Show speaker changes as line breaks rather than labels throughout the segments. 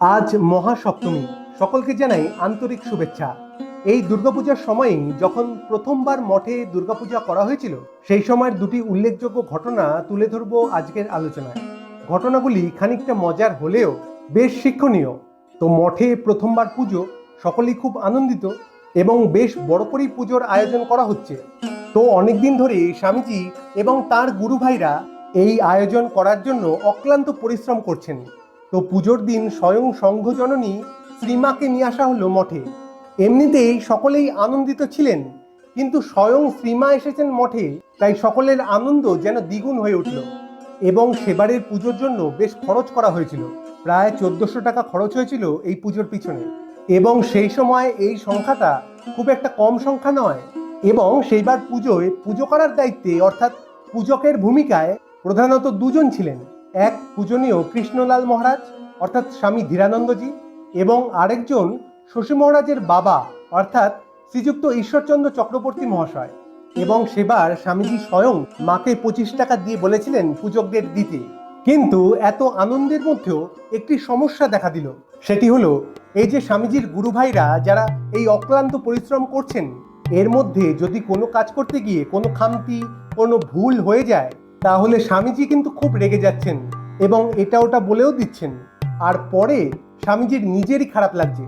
আজ মহাসপ্তমী। সকলকে জানাই আন্তরিক শুভেচ্ছা। এই দুর্গাপূজার সময়ই যখন প্রথমবার মঠে দুর্গাপূজা করা হয়েছিল, সেই সময়ের দুটি উল্লেখযোগ্য ঘটনা তুলে ধরব আজকের আলোচনায়। ঘটনাগুলি খানিকটা মজার হলেও বেশ শিক্ষণীয়। তো মঠে প্রথমবার পুজো, সকলেই খুব আনন্দিত এবং বেশ বড় করেই পুজোর আয়োজন করা হচ্ছে। তো অনেকদিন ধরে স্বামীজি এবং তার গুরু ভাইরা এই আয়োজন করার জন্য অক্লান্ত পরিশ্রম করছেন। তো পুজোর দিন স্বয়ং সংঘজননী শ্রীমাকে নিয়ে আসা হলো মঠে। এমনিতেই সকলেই আনন্দিত ছিলেন, কিন্তু স্বয়ং শ্রীমা এসেছেন মঠে, তাই সকলের আনন্দ যেন দ্বিগুণ হয়ে উঠল। এবং সেবারের পুজোর জন্য বেশ খরচ করা হয়েছিল। প্রায় চোদ্দশো টাকা খরচ হয়েছিল এই পুজোর পিছনে। এবং সেই সময় এই সংখ্যাটা খুব একটা কম সংখ্যা নয়। এবং সেইবার পুজোয় পুজো করার দায়িত্বে, অর্থাৎ পূজকের ভূমিকায় প্রধানত দুজন ছিলেন। এক পূজনীয় কৃষ্ণলাল মহারাজ, অর্থাৎ স্বামী ধীরানন্দজি, এবং আরেকজন শশী মহারাজের বাবা, অর্থাৎ শ্রীযুক্ত ঈশ্বরচন্দ্র চক্রবর্তী মহাশয়। এবং সেবার স্বামীজি স্বয়ং মাকে পঁচিশ টাকা দিয়ে বলেছিলেন পূজকদের দিতে। কিন্তু এত আনন্দের মধ্যেও একটি সমস্যা দেখা দিল। সেটি হলো, এই যে স্বামীজির গুরু ভাইরা যারা এই অক্লান্ত পরিশ্রম করছেন, এর মধ্যে যদি কোনো কাজ করতে গিয়ে কোনো খামতি, কোনো ভুল হয়ে যায় তাহলে স্বামীজি কিন্তু খুব রেগে যাচ্ছেন এবং এটা ওটা বলেও দিচ্ছেন। আর পরে স্বামীজির নিজেরই খারাপ লাগছে।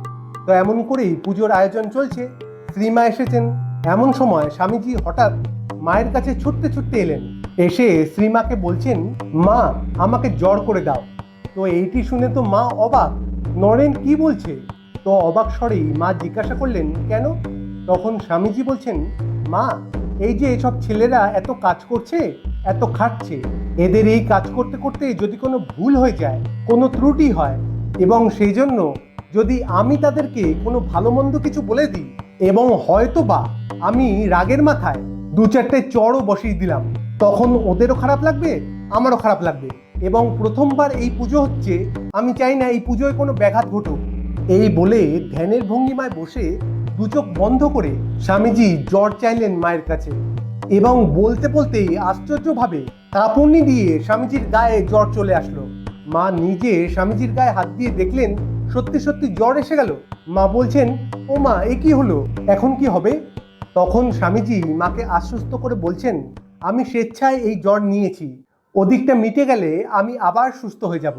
তো এমন করেই পুজোর আয়োজন চলছে, শ্রীমা এসেছেন। এমন সময় স্বামীজি হঠাৎ মায়ের কাছে ছুটতে ছুটতে এলেন। এসে শ্রীমাকে বলছেন, মা, আমাকে জ্বর করে দাও। তো এইটি শুনে তো মা অবাক। নরেন কি বলছে? তো অবাক স্বরেই মা জিজ্ঞাসা করলেন, কেন? তখন স্বামীজি বলছেন, মা এই যে এসব ছেলেরা এত কাজ করছে, এত খাটছে, এদের এই কাজ করতে করতে যদি কোনো ভুল হয়ে যায়, কোনো ত্রুটি হয়, এবং সেই জন্য যদি আমি তাদেরকে কোনো ভালো মন্দ কিছু বলে দিই, এবং হয়তো বা আমি রাগের মাথায় দু চারটে চড়ও বসিয়ে দিলাম, তখন ওদেরও খারাপ লাগবে, আমারও খারাপ লাগবে। এবং প্রথমবার এই পুজো হচ্ছে, আমি চাই না এই পুজোয় কোনো ব্যাঘাত ঘটুক। এই বলে ধ্যানের ভঙ্গিমায় বসে দু চোখ বন্ধ করে স্বামীজি জ্বর চাইলেন মায়ের কাছে এবং বলতে বলতেই আশ্চর্যভাবে কাঁপুনি দিয়ে স্বামীজির গায়ে জ্বর চলে আসলো। মা নিজে স্বামীজির গায়ে হাত দিয়ে দেখলেন, সত্যি সত্যি জ্বর এসে গেল। মা বলছেন, ও মা, এ কি হলো? এখন কি হবে? তখন স্বামীজি মাকে আশ্বস্ত করে বলছেন, আমি স্বেচ্ছায় এই জ্বর নিয়েছি। ওদিকটা মিটে গেলে আমি আবার সুস্থ হয়ে যাব।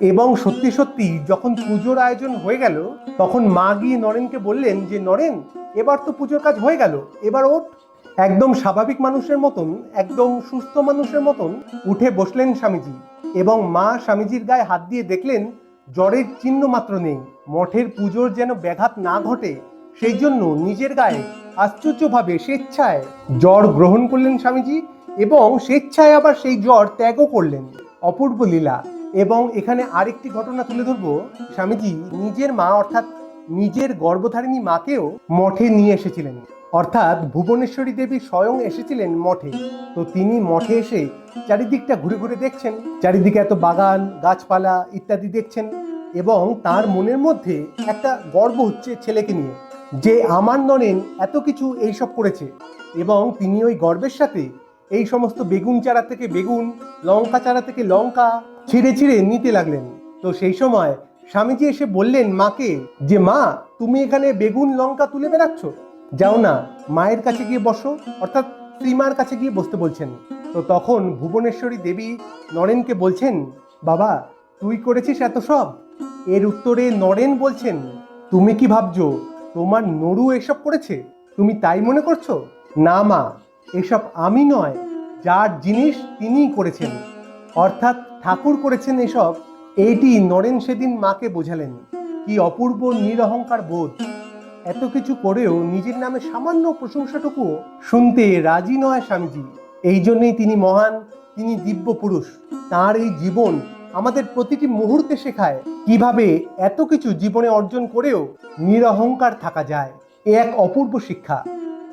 এবং সত্যি সত্যি যখন পুজোর আয়োজন হয়ে গেল, তখন মা গিয়ে নরেনকে বললেন যে, নরেন, এবার তো পুজোর কাজ হয়ে গেল, এবার ওঠ। একদম স্বাভাবিক মানুষের মতন, একদম সুস্থ মানুষের মতন উঠে বসলেন স্বামীজি এবং মা স্বামীজির গায়ে হাত দিয়ে দেখলেন, জ্বরের চিহ্ন মাত্র নেই, মঠের পুজোর যেন ব্যাঘাত না ঘটে, সেই জন্য নিজের গায়ে আশ্চর্যভাবে স্বেচ্ছায় জ্বর গ্রহণ করলেন স্বামীজি এবং স্বেচ্ছায় আবার সেই জ্বর ত্যাগও করলেন। অপূর্ব লীলা। এবং এখানে আরেকটি ঘটনা তুলে ধরবো। স্বামীজি নিজের মা, অর্থাৎ নিজের গর্ভধারিণী মাকেও মঠে নিয়ে এসেছিলেন। অর্থাৎ ভুবনেশ্বরী দেবী স্বয়ং এসেছিলেন মঠে। তো তিনি মঠে এসে চারিদিকটা ঘুরে ঘুরে দেখছেন। চারিদিকে এত বাগান, গাছপালা ইত্যাদি দেখছেন এবং তার মনের মধ্যে একটা গর্ব হচ্ছে ছেলেকে নিয়ে। যে আমার নরেন এত কিছু এইসব করেছে এবং তিনি ওই গর্বের সাথে এই সমস্ত বেগুন চারা থেকে বেগুন, লঙ্কা চারা থেকে লঙ্কা ছিঁড়ে ছিঁড়ে নিতে লাগলেন। তো সেই সময় স্বামীজি এসে বললেন, মাকে, যে মা, তুমি এখানে বেগুন, লঙ্কা তুলে বেড়াচ্ছ? যাও না, মায়ের কাছে গিয়ে বসো। অর্থাৎ শ্রীমার কাছে গিয়ে বসতে বলছেন। তো তখন ভুবনেশ্বরী দেবী নরেনকে বলছেন, বাবা, তুই করেছিস এত সব? এর উত্তরে নরেন বলছেন, তুমি কি ভাবছ, তোমার নরু এসব করেছে? তুমি তাই মনে করছ? না, মা এসব আমি নয়, যার জিনিস তিনিই করেছেন। অর্থাৎ ঠাকুর করেছেন এসব, এইটি নরেন সেদিন মাকে বোঝালেন, কি অপূর্ব নিরহংকার বোধ। এত কিছু করেও নিজের নামে সামান্য প্রশংসাটুকু শুনতে রাজি নয় স্বামীজি। এই জন্যই তিনি মহান, তিনি দিব্য পুরুষ। তার এই জীবন আমাদের প্রতিটি মুহূর্তে শেখায় কীভাবে এত কিছু জীবনে অর্জন করেও নিরহংকার থাকা যায়। এ এক অপূর্ব শিক্ষা।